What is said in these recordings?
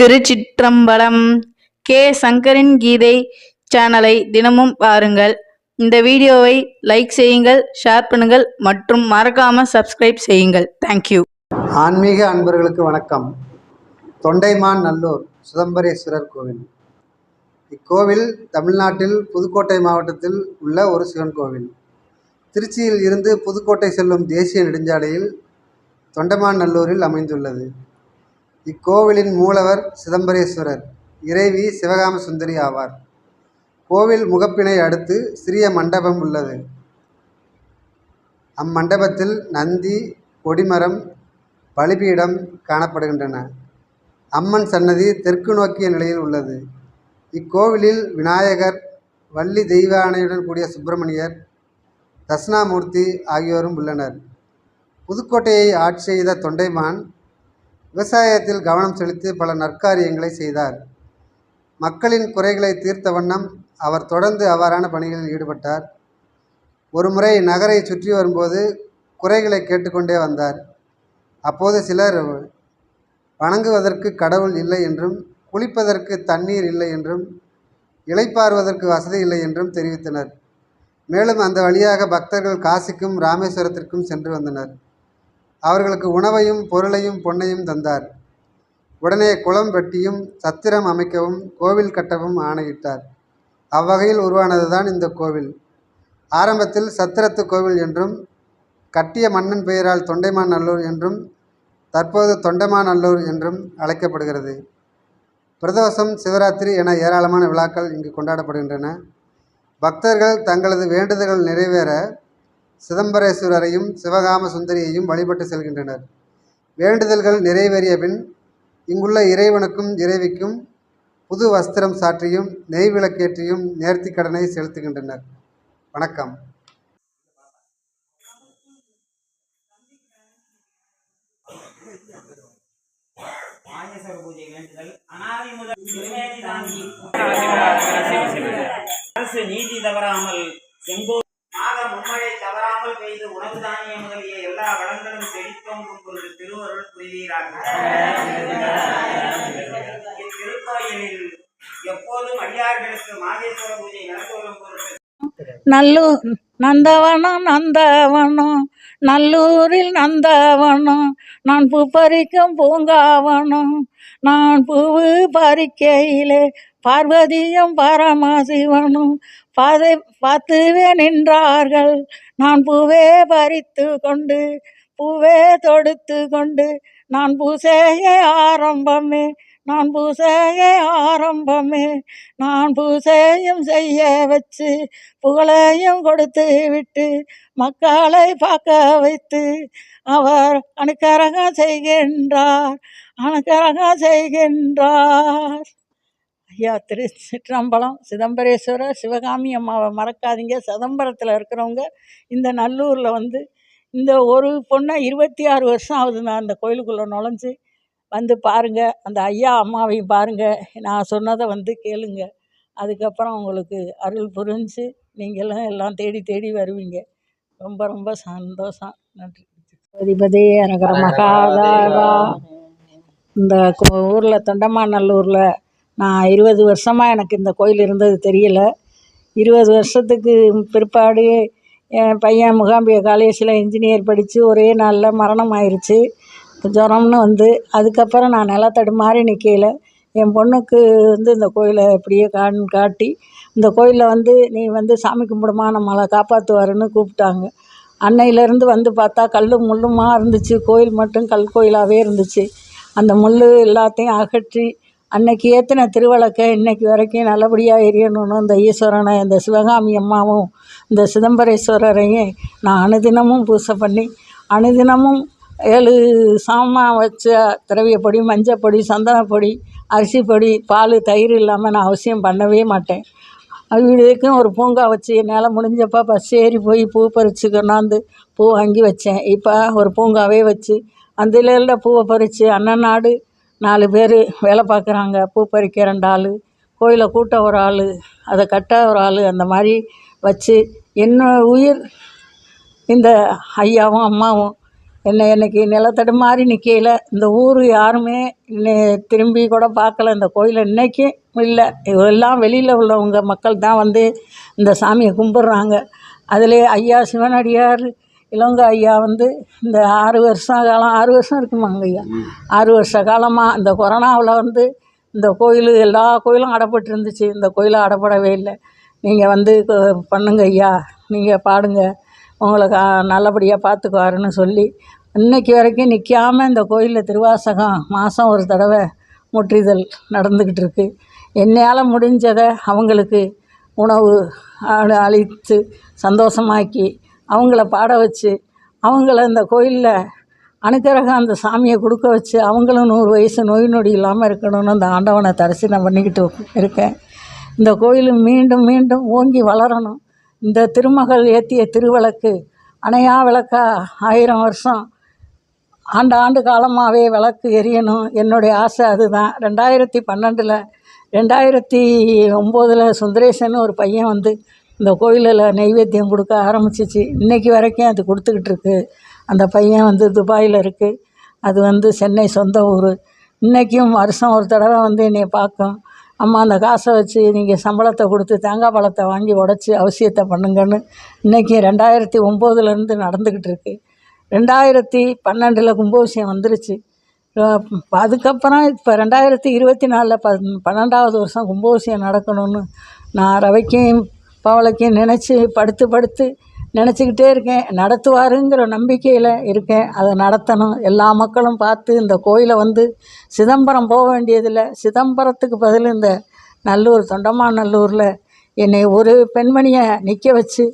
திருச்சிற்றம்பலம் K. சங்கரின் கீதை சேனலை தினமும் பாருங்கள். இந்த வீடியோவை லைக் செய்யுங்கள் ஷேர் பண்ணுங்கள் மற்றும் மறக்காம சப்ஸ்கிரைப் செய்யுங்கள். தேங்க்யூ ஆன்மீக அன்பர்களுக்கு வணக்கம். தொண்டைமான் நல்லூர் சிதம்பரேஸ்வரர் கோவில். இக்கோவில் தமிழ்நாட்டில் புதுக்கோட்டை மாவட்டத்தில் உள்ள ஒரு சிவன் கோவில். திருச்சியில் இருந்து புதுக்கோட்டை செல்லும் தேசிய நெடுஞ்சாலையில் தொண்டைமான் நல்லூரில் அமைந்துள்ளது. இக்கோவிலின் மூலவர் சிதம்பரேஸ்வரர். இறைவி சிவகாம சுந்தரி ஆவார். கோவில் முகப்பினை அடுத்து சிறிய மண்டபம் உள்ளது. அம்மண்டபத்தில் நந்தி கொடிமரம் பலிபீடம் காணப்படுகின்றன. அம்மன் சன்னதி தெற்கு நோக்கிய நிலையில் உள்ளது. இக்கோவிலில் விநாயகர் வள்ளி தெய்வானையுடன் கூடிய சுப்பிரமணியர் தட்சிணாமூர்த்தி ஆகியோரும் உள்ளனர். புதுக்கோட்டையை ஆட்சி செய்த தொண்டைமான் விவசாயத்தில் கவனம் செலுத்தி பல நற்காரியங்களை செய்தார். மக்களின் குறைகளை தீர்த்த வண்ணம் அவர் தொடர்ந்து அவ்வாறான பணிகளில் ஈடுபட்டார். ஒருமுறை நகரை சுற்றி வரும்போது குறைகளை கேட்டுக்கொண்டே வந்தார். அப்போது சிலர் வணங்குவதற்கு கடவுள் இல்லை என்றும் குளிப்பதற்கு தண்ணீர் இல்லை என்றும் இளைப்பாறுவதற்கு வசதி இல்லை என்றும் தெரிவித்தனர். மேலும் அந்த வழியாக பக்தர்கள் காசிக்கும் ராமேஸ்வரத்திற்கும் சென்று வந்தனர். அவர்களுக்கு உணவையும் பொருளையும் பொன்னையும் தந்தார். உடனே குளம் வெட்டியும் சத்திரம் அமைக்கவும் கோவில் கட்டவும் ஆணையிட்டார். அவ்வகையில் உருவானதுதான் இந்த கோவில். ஆரம்பத்தில் சத்திரத்து கோவில் என்றும் கட்டிய மன்னன் பெயரால் தொண்டைமான் நல்லூர் என்றும் தற்போது தொண்டைமாநல்லூர் என்றும் அழைக்கப்படுகிறது. பிரதோஷம் சிவராத்திரி என ஏராளமான விழாக்கள் இங்கு கொண்டாடப்படுகின்றன. பக்தர்கள் தங்களது வேண்டுதல்கள் நிறைவேற சிதம்பரேஸ்வரரையும் சிவகாம சுந்தரியையும் வழிபட்டு செல்கின்றனர். வேண்டுதல்கள் நிறைவேறிய பின் இங்குள்ள இறைவனுக்கும் இறைவிக்கும் புது வஸ்திரம் சாற்றியும் நெய் விளக்கேற்றியும் நேர்த்தி கடனை செலுத்துகின்றனர். வணக்கம். அரசு நீதி தவறாமல் செங்கோ ஆக மும்மழை தவறாமல் பெய்து உணவு தானிய முதலிய எல்லா வளங்களும் செழித்தோங்கும் பொருள் திருவருள் புரிவீராக. இத்திருக்கோயிலில் எப்போதும் அடியார்களுக்கு மாதேஸ்வர பூஜை நடந்து வரும் பொருட்டு. நல்லூர் நந்தவனம் நந்தவனம் நல்லூரில் நந்தவனம் நான் பூ பறிக்கும் பூங்காவனம் நான் பூவு பறிக்கையிலே பார்வதியும் பரமசிவனும் பாதை பார்த்துவே நின்றார்கள். நான் பூவே பறித்து கொண்டு பூவே தொடுத்து கொண்டு நான் பூசையை ஆரம்பமே நான் பூசையை ஆரம்பமே நான் பூசையும் செய்ய வச்சு புகழையும் கொடுத்து விட்டு மக்களை பார்க்க வைத்து அவர் அனுக்கரகம் செய்கின்றார் அனுக்கரகம் செய்கின்றார். ஐயா திருச்சிற்றம்பலம் சிதம்பரேஸ்வரர் சிவகாமி அம்மாவை மறக்காதீங்க. சிதம்பரத்தில் இருக்கிறவங்க இந்த நல்லூரில் வந்து இந்த ஒரு பொண்ணை இருபத்தி ஆறு வருஷம் ஆகுது நான் அந்த கோயிலுக்குள்ளே நுழைஞ்சு வந்து பாருங்கள் அந்த ஐயா அம்மாவையும் பாருங்கள் நான் சொன்னதை வந்து கேளுங்க. அதுக்கப்புறம் உங்களுக்கு அருள் புரிஞ்சு நீங்களும் எல்லாம் தேடி தேடி வருவீங்க. ரொம்ப ரொம்ப சந்தோஷம். நன்றி. அதிபதி அரகர மகாதாவா இந்த ஊரில் தொண்டமாநல்லூரில் நான் இருபது வருஷமாக எனக்கு இந்த கோயில் இருந்தது தெரியல. இருபது வருஷத்துக்கு பிற்பாடு என் பையன் முகாம்பிய காலேஜில் இன்ஜினியர் படித்து ஒரே நாளில் மரணம் ஆயிடுச்சு ஜுரம்னு வந்து அதுக்கப்புறம் நான் நிலத்தடு மாறி நிற்கையில் என் பொண்ணுக்கு வந்து இந்த கோயிலை இப்படியே காண் காட்டி இந்த கோயிலில் வந்து நீ வந்து சாமி கும்பிடுமா நம்மளை காப்பாற்றுவாருன்னு கூப்பிட்டாங்க. அன்னையிலேருந்து வந்து பார்த்தா கல் முள்ளுமாக இருந்துச்சு. கோயில் மட்டும் கல் கோயிலாகவே இருந்துச்சு. அந்த முள் எல்லாத்தையும் அகற்றி அன்னைக்கு ஏற்றின திருவிளக்கை இன்னைக்கு வரைக்கும் நல்லபடியாக எரியணும்னு இந்த ஈஸ்வரனை இந்த சிவகாமி அம்மாவும் இந்த சிதம்பரேஸ்வரரையும் நான் அனுதினமும் பூஜை பண்ணி அனுதினமும் ஏழு சாமான் வச்ச திரவியப்பொடி மஞ்சப்பொடி சந்தனப்பொடி அரிசிப்பொடி பால் தயிர் இல்லாமல் நான் அவசியம் பண்ணவே மாட்டேன். வீடுக்கும் ஒரு பூங்கா வச்சு என்னால் முடிஞ்சப்போ பஸ் ஏறி போய் பூ பறித்து கொண்டாந்து பூ வாங்கி வச்சேன். இப்போ ஒரு பூங்காவே வச்சு அந்த பூவை பறித்து அன்னநாடு நாலு பேர் வேலை பார்க்குறாங்க. பூ பறிக்க ரெண்டு ஆள் கோயிலை கூட்ட ஒரு ஆள் அதை கட்ட ஒரு ஆள் அந்த மாதிரி வச்சு என்ன உயிர்? இந்த ஐயாவும் அம்மாவும் என்னை இன்னைக்கு நிலத்தடு மாதிரி நிற்கையில் இந்த ஊர் யாருமே என்னை திரும்பி கூட பார்க்கல. இந்த கோயிலை இன்றைக்கும் இல்லை. எல்லாம் வெளியில் உள்ளவங்க மக்கள் தான் வந்து இந்த சாமியை கும்பிட்றாங்க. அதிலே ஐயா சிவனடியார் இளங்கோ ஐயா வந்து இந்த ஆறு வருஷம் காலம் ஆறு வருஷம் இருக்குமாங்க ஐயா? ஆறு வருஷ காலமாக இந்த கொரோனாவில் வந்து இந்த கோயில் எல்லா கோயிலும் அடைப்பட்டு இருந்துச்சு இந்த கோயில் அடைப்படவே இல்லை. நீங்கள் வந்து பண்ணுங்க ஐயா. நீங்கள் பாடுங்க. உங்களை கா நல்லபடியாக பார்த்துக்குவாருன்னு சொல்லி இன்னைக்கு வரைக்கும் நிற்காம இந்த கோயிலில் திருவாசகம் மாதம் ஒரு தடவை முற்றிதல் நடந்துக்கிட்டு இருக்கு. என்னையால் முடிஞ்சதை அவங்களுக்கு உணவு அளி அளித்து சந்தோஷமாக்கி அவங்கள பாட வச்சு அவங்கள இந்த கோயிலில் அனுக்கிரகம் அந்த சாமியை கொடுக்க வச்சு அவங்களும் நூறு வயசு நோய் நொடி இல்லாமல் இருக்கணும்னு அந்த ஆண்டவனை தரிசனம் பண்ணிக்கிட்டு இருக்கேன். இந்த கோயிலும் மீண்டும் மீண்டும் ஓங்கி வளரணும். இந்த திருமகள் ஏற்றிய திருவிளக்கு அணையா விளக்கா ஆயிரம் வருஷம் ஆண்டு ஆண்டு காலமாகவே விளக்கு எரியணும். என்னுடைய ஆசை அதுதான். ரெண்டாயிரத்தி பன்னெண்டில் ரெண்டாயிரத்தி ஒம்போதில் சுந்தரேசன் ஒரு பையன் வந்து இந்த கோயிலில் நைவேத்தியம் கொடுக்க ஆரம்பிச்சிச்சு. இன்றைக்கி வரைக்கும் அது கொடுத்துக்கிட்டு இருக்கு அந்த பையன் வந்து துபாயில் இருக்குது அது வந்து சென்னை சொந்த ஊர். இன்றைக்கும் வருஷம் ஒரு தடவை வந்து என்னை பார்க்கும். அம்மா அந்த காசை வச்சு நீங்கள் சம்பளத்தை கொடுத்து தேங்காய் பழத்தை வாங்கி உடச்சி அவசியத்தை பண்ணுங்கன்னு இன்றைக்கி ரெண்டாயிரத்தி ஒம்போதுலேருந்து நடந்துக்கிட்டு இருக்கு ரெண்டாயிரத்தி பன்னெண்டில் கும்பாபிஷேகம் வந்துருச்சு. அதுக்கப்புறம் இப்போ ரெண்டாயிரத்தி இருபத்தி நாலில் ப பன்னெண்டாவது வருஷம் கும்பாபிஷேகம் நடக்கணும்னு நான் ரவைக்கும் பவளைக்கு நினச்சி படுத்து படுத்து நினச்சிக்கிட்டே இருக்கேன். நடத்துவாருங்கிற நம்பிக்கையில் இருக்கேன். அதை நடத்தணும். எல்லா மக்களும் பார்த்து இந்த கோயிலை வந்து சிதம்பரம் போக வேண்டியதில்லை. சிதம்பரத்துக்கு பதில் இந்த நல்லூர் தொண்டமாநல்லூரில் என்னை ஒரு பெண்மணியை நிற்க வச்சு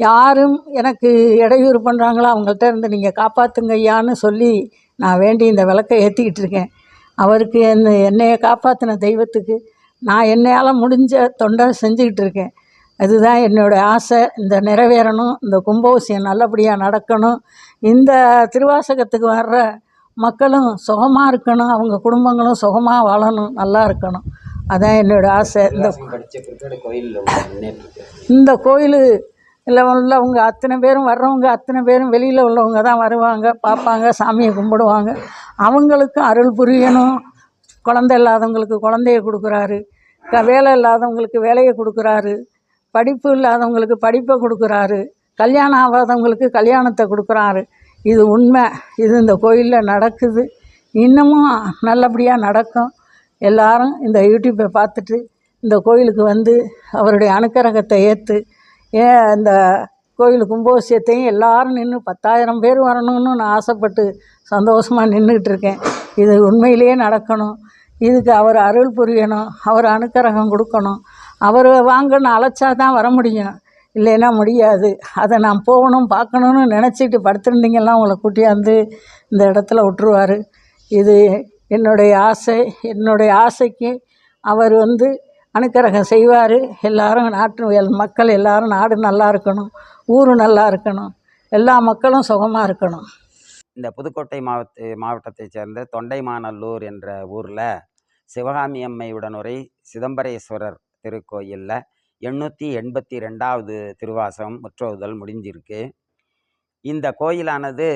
யாரும் எனக்கு இடையூறு பண்ணுறாங்களோ அவங்கள்ட்ட இருந்து நீங்கள் காப்பாற்றுங்க ஐயான்னு சொல்லி நான் வேண்டி இந்த விளக்கை ஏற்றிக்கிட்டு இருக்கேன். அவருக்கு என்ன என்னையை காப்பாற்றின தெய்வத்துக்கு நான் என்னையால் முடிஞ்ச தொண்டை செஞ்சுக்கிட்டு இருக்கேன். அதுதான் என்னோடய ஆசை. இந்த நிறைவேறணும். இந்த கும்பாபிஷேகம் நல்லபடியாக நடக்கணும். இந்த திருவாசகத்துக்கு வர்ற மக்களும் சுகமாக இருக்கணும். அவங்க குடும்பங்களும் சுகமாக வாழணும். நல்லா இருக்கணும். அதான் என்னோடய ஆசை. இந்த இந்த கோயில் இல்லை உள்ளவங்க அத்தனை பேரும் வர்றவங்க அத்தனை பேரும் வெளியில் உள்ளவங்க தான் வருவாங்க பார்ப்பாங்க சாமியை கும்பிடுவாங்க. அவங்களுக்கும் அருள் புரியணும். குழந்தை இல்லாதவங்களுக்கு குழந்தைய கொடுக்குறாரு. வேலை இல்லாதவங்களுக்கு வேலையை கொடுக்குறாரு. படிப்பு இல்லாதவங்களுக்கு படிப்பை கொடுக்குறாரு. கல்யாணம் ஆகாதவங்களுக்கு கல்யாணத்தை கொடுக்குறாரு. இது உண்மை. இது இந்த கோயிலில் நடக்குது. இன்னமும் நல்லபடியாக நடக்கும். எல்லாரும் இந்த யூடியூப்பை பார்த்துட்டு இந்த கோயிலுக்கு வந்து அவருடைய அனுக்கிரகத்தை ஏற்று ஏன் இந்த கோயில் கும்பாபிஷேகத்தையும் எல்லாரும் நின்று பத்தாயிரம் பேர் வரணும்னு நான் ஆசைப்பட்டு சந்தோஷமாக நின்றுக்கிட்டு இருக்கேன். இது உண்மையிலேயே நடக்கணும். இதுக்கு அவர் அருள் புரியணும். அவர் அனுக்கிரகம் கொடுக்கணும். அவர் வாங்கன்னு அழைச்சா தான் வர முடியும். இல்லைன்னா முடியாது. அதை நான் போகணும் பார்க்கணுன்னு நினச்சிட்டு படுத்திருந்தீங்கன்னா உங்களை கூட்டியாந்து இந்த இடத்துல விட்டுருவார். இது என்னுடைய ஆசை. என்னுடைய ஆசைக்கு அவர் வந்து அனுக்கிரகம் செய்வார். எல்லாரும் நாட்டு எல்- மக்கள் எல்லாரும் நாடு நல்லா இருக்கணும். ஊர் நல்லா இருக்கணும். எல்லா மக்களும் சுகமாக இருக்கணும். இந்த புதுக்கோட்டை மாவட்ட மாவட்டத்தைச் சேர்ந்த தொண்டைமானல்லூர் என்ற ஊரில் சிவகாமி அம்மையுடன் உடனுரை சிதம்பரேஸ்வரர். திருக்கோயிலில் எண்ணூற்றி எண்பத்தி ரெண்டாவது திருவாசம் முற்றோதல் முடிஞ்சிருக்கு. இந்த கோயிலானது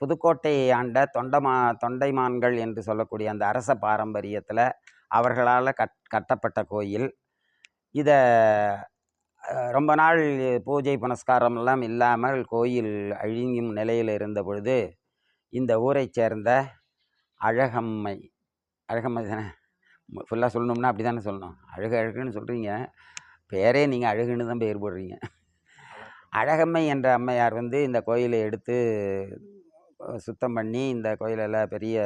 புதுக்கோட்டையை ஆண்ட தொண்டமா தொண்டைமான்கள் என்று சொல்லக்கூடிய அந்த அரச பாரம்பரியத்தில் அவர்களால் கட் கட்டப்பட்ட கோயில். இதை ரொம்ப நாள் பூஜை புனஸ்காரம்லாம் இல்லாமல் கோயில் அழியும் நிலையில் இருந்த பொழுது இந்த ஊரைச் சேர்ந்த அழகம்மை அழகம்மை தானே? ஃபுல்லாக சொல்லணும்னா அப்படி தானே சொல்லணும். அழகு அழகுன்னு சொல்கிறீங்க பேரே நீங்கள் அழகுன்னு தான் பேர் போடுறீங்க. அழகம்மை என்ற அம்மையார் வந்து இந்த கோயிலை எடுத்து சுத்தம் பண்ணி இந்த கோயிலெல்லாம் பெரிய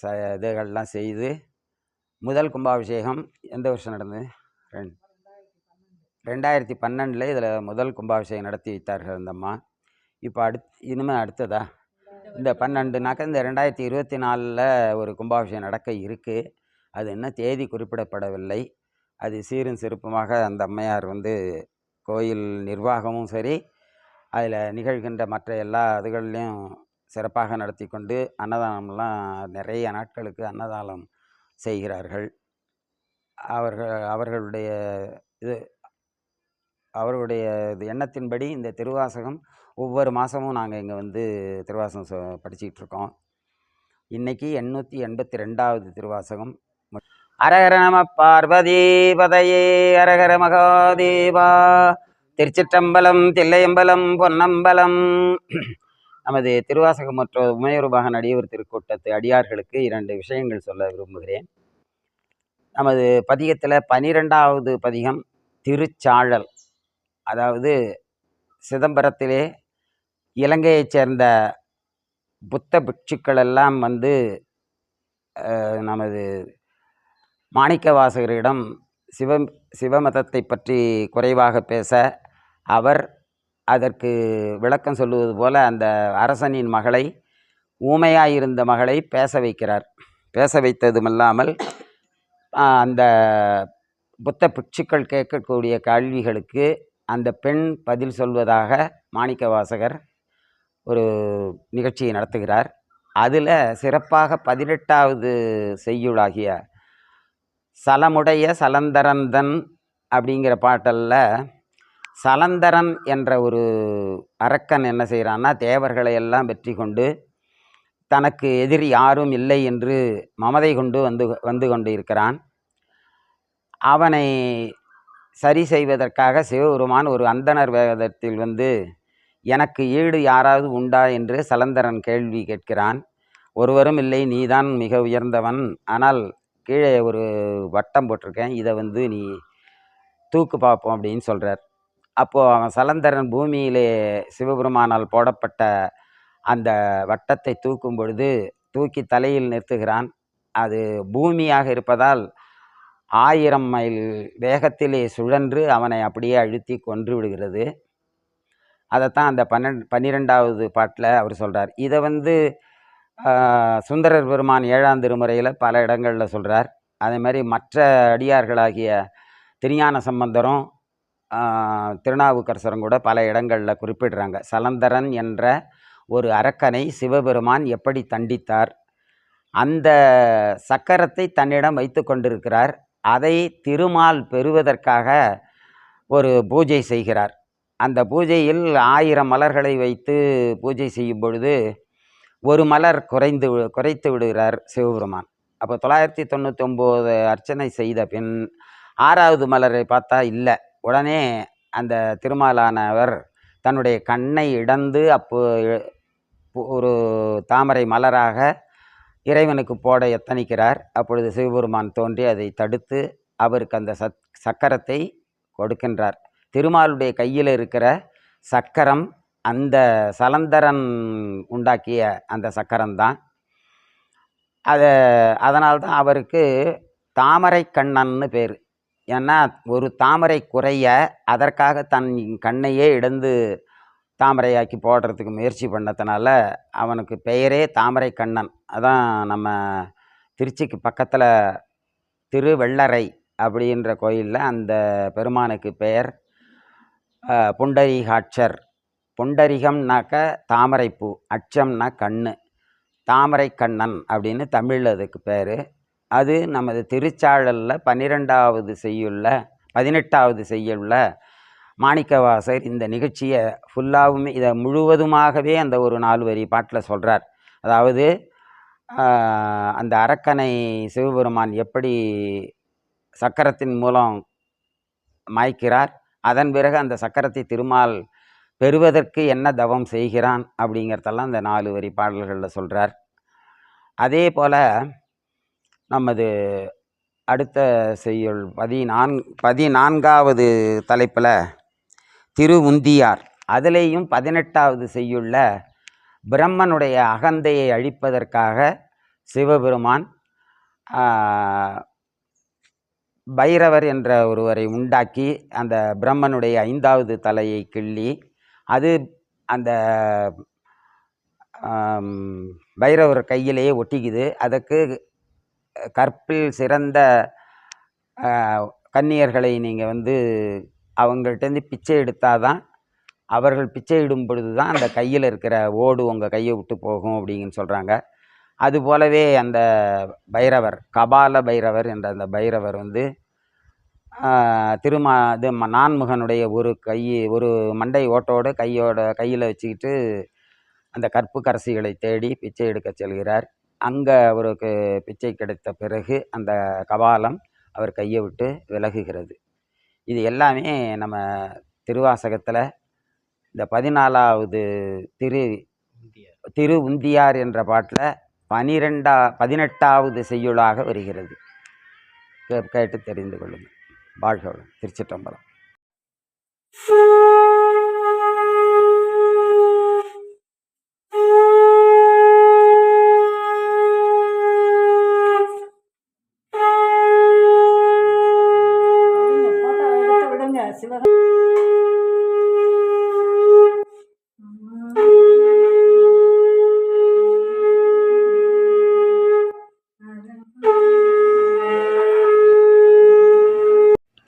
ச இதுகள்லாம் செய்து முதல் கும்பாபிஷேகம் எந்த வருஷம் நடந்தது? ரெண்டு ரெண்டாயிரத்தி பன்னெண்டில் இதில் முதல் கும்பாபிஷேகம் நடத்தி வைத்தார்கள் அந்த அம்மா. இப்போ அடுத் இனிமேல் அடுத்ததா? இந்த பன்னெண்டுனாக்க இந்த ரெண்டாயிரத்தி இருபத்தி நாலில் ஒரு கும்பாபிஷேகம் நடக்க இருக்குது அது என்ன தேதி குறிப்பிடப்படவில்லை. அது சீரும் சிறப்புமாக அந்த அம்மையார் வந்து கோயில் நிர்வாகமும் சரி அதில் நிகழ்கின்ற மற்ற எல்லா இதுகள்லையும் சிறப்பாக நடத்தி கொண்டு அன்னதானம்லாம் நிறைய நாட்களுக்கு அன்னதானம் செய்கிறார்கள். அவர்கள் அவர்களுடைய இது அவருடைய இது எண்ணத்தின்படி இந்த திருவாசகம் ஒவ்வொரு மாதமும் நாங்கள் இங்கே வந்து திருவாசகம் படிச்சுக்கிட்டு இருக்கோம் இன்னைக்கு எண்ணூற்றி எண்பத்தி ரெண்டாவது திருவாசகம். அரகர நம பார்வதீபதையே அரகர மகாதேவா திருச்சிற்றம்பலம் தில்லையம்பலம் பொன்னம்பலம். நமது திருவாசகம் மற்றும் உமையொருபாகன் அடியவர் திருக்கூட்டத்து அடியார்களுக்கு இரண்டு விஷயங்கள் சொல்ல விரும்புகிறேன். நமது பதிகத்தில் பனிரெண்டாவது பதிகம் திருச்சாழல். அதாவது சிதம்பரத்திலே இலங்கையைச் சேர்ந்த புத்த பிட்சுக்கள் எல்லாம் வந்து நமது மாணிக்க மாணிக்கவாசகரிடம் சிவ சிவமதத்தை பற்றி குறைவாக பேச அவர் அதற்கு விளக்கம் சொல்லுவது போல அந்த அரசனின் மகளை ஊமையாயிருந்த மகளை பேச வைக்கிறார். பேச வைத்ததுமல்லாமல் அந்த புத்த பிட்சுக்கள் கேட்கக்கூடிய கேள்விகளுக்கு அந்த பெண் பதில் சொல்வதாக மாணிக்கவாசகர் ஒரு நிகழ்ச்சியை நடத்துகிறார். அதில் சிறப்பாக பதினெட்டாவது செய்யுளாகிய சலமுடைய சலந்தரந்தன் அப்படிங்கிற பாட்டல்ல சலந்தரன் என்ற ஒரு அரக்கன் என்ன செய்கிறான்னா தேவர்களை எல்லாம் வெற்றி கொண்டு தனக்கு எதிரி யாரும் இல்லை என்று மமதை கொண்டு வந்து வந்து கொண்டு இருக்கிறான் அவனை சரி செய்வதற்காக சிவபெருமான் ஒரு அந்தணர் வேதத்தில் வந்து எனக்கு ஈடு யாராவது உண்டா? என்று சலந்தரன் கேள்வி கேட்கிறான். ஒருவரும் இல்லை நீதான் மிக உயர்ந்தவன். ஆனால் கீழே ஒரு வட்டம் போட்டிருக்கேன். இதை வந்து நீ தூக்கு பார்ப்போம் அப்படின்னு சொல்கிறார் அப்போது அவன் சலந்தரன் பூமியிலே சிவபெருமானால் போடப்பட்ட அந்த வட்டத்தை தூக்கும் பொழுது தூக்கி தலையில் நிறுத்துகிறான். அது பூமியாக இருப்பதால் ஆயிரம் மைல் வேகத்திலே சுழன்று அவனை அப்படியே அழுத்தி கொன்று விடுகிறது. அதைத்தான் அந்த பன்னெண்டு பன்னிரெண்டாவது பாட்டில் அவர் சொல்கிறார் இதை வந்து சுந்தரர் பெருமான் ஏழாம் திருமுறையில் பல இடங்களில் சொல்கிறார் அதே மாதிரி மற்ற அடியார்களாகிய திருஞான சம்பந்தரும் திருநாவுக்கரசரும் கூட பல இடங்களில் குறிப்பிடுறாங்க. சலந்தரன் என்ற ஒரு அரக்கனை சிவபெருமான் எப்படி தண்டித்தார்? அந்த சக்கரத்தை தன்னிடம் வைத்து கொண்டிருக்கிறார். அதை திருமால் பெறுவதற்காக ஒரு பூஜை செய்கிறார். அந்த பூஜையில் ஆயிரம் மலர்களை வைத்து பூஜை செய்யும் பொழுது ஒரு மலர் குறைந்து குறைத்து விடுகிறார் சிவபெருமான். அப்போ தொள்ளாயிரத்தி தொண்ணூத்தொம்போது அர்ச்சனை செய்த பின் ஆறாவது மலரை பார்த்தா இல்லை. உடனே அந்த திருமாலானவர் தன்னுடைய கண்ணை இடந்து அப்போ ஒரு தாமரை மலராக இறைவனுக்கு போட எத்தனிக்கிறார் அப்பொழுது சிவபெருமான் தோன்றி அதை தடுத்து அவருக்கு அந்த சத் சக்கரத்தை கொடுக்கின்றார். திருமாலுடைய கையில் இருக்கிற சக்கரம் அந்த சலந்தரன் உண்டாக்கிய அந்த சக்கரம்தான். அதை அதனால்தான் அவருக்கு தாமரை கண்ணன்னு பேர். ஏன்னா ஒரு தாமரை குறைய அதற்காக தன் கண்ணையே இடந்து தாமரையாக்கி போடுறதுக்கு முயற்சி பண்ணதுனால அவனுக்கு பெயரே தாமரை கண்ணன். அதான் நம்ம திருச்சிக்கு பக்கத்தில் திருவெள்ளரை அப்படின்ற கோயிலில் அந்த பெருமானுக்கு பெயர் புண்டரீகாட்சர் புண்டரிகம்னாக்க தாமரைப்பூ அச்சம்னா கண்ணு. தாமரை கண்ணன் அப்படின்னு தமிழில் அதுக்கு பேர். அது நமது திருச்சாழலில் பன்னிரெண்டாவது செய்யுள்ள பதினெட்டாவது செய்யுள்ள மாணிக்கவாசர் இந்த நிகழ்ச்சியை ஃபுல்லாகவுமே இதை முழுவதுமாகவே அந்த ஒரு நாலு வரி பாட்டில் சொல்கிறார் அதாவது அந்த அரக்கனை சிவபெருமான் எப்படி சக்கரத்தின் மூலம் மாய்க்கிறார் அதன் பிறகு அந்த சக்கரத்தை திருமால் பெறுவதற்கு என்ன தவம் செய்கிறான் அப்படிங்கிறதெல்லாம் இந்த நாலு வரி பாடல்களில் சொல்கிறார் அதே போல் நமது அடுத்த செய்யுள் பதினான் பதினான்காவது தலைப்பில் திருவுந்தியார். அதுலேயும் பதினெட்டாவது செய்யுள்ள பிரம்மனுடைய அகந்தையை அழிப்பதற்காக சிவபெருமான் பைரவர் என்ற ஒருவரை உண்டாக்கி அந்த பிரம்மனுடைய ஐந்தாவது தலையை கிள்ளி அது அந்த பைரவர் கையிலேயே ஒட்டிக்குது. அதற்கு கற்பில் சிறந்த கன்னியர்களை நீங்கள் வந்து அவங்கள்ட்டேருந்து பிச்சை எடுத்தாதான் அவர்கள் பிச்சை இடும் பொழுது தான் அந்த கையில் இருக்கிற ஓடு உங்கள் கையை விட்டு போகும் அப்படின்னு சொல்கிறாங்க அது போலவே அந்த பைரவர் கபால பைரவர் என்ற அந்த பைரவர் வந்து திருமா இது ம- நான்முகனுடைய ஒரு கை ஒரு மண்டை ஓட்டோடு கையோட கையில் வச்சுக்கிட்டு அந்த கற்பு கரசிகளை தேடி பிச்சை எடுக்க செல்கிறார். அங்கே அவருக்கு பிச்சை கிடைத்த பிறகு அந்த கபாலம் அவர் கையை விட்டு விலகுகிறது. இது எல்லாமே நம்ம திருவாசகத்தில் இந்த பதினாலாவது திரு திரு உந்தியார் என்ற பாட்டில் பனிரெண்டா பதினெட்டாவது செய்யுளாக வருகிறது. கேட்டு தெரிந்து கொள்ளுங்கள். வாழ்க வளம். திருச்சிற்றம்பலம் போட்டோ எடுத்து விடுங்க சிவகா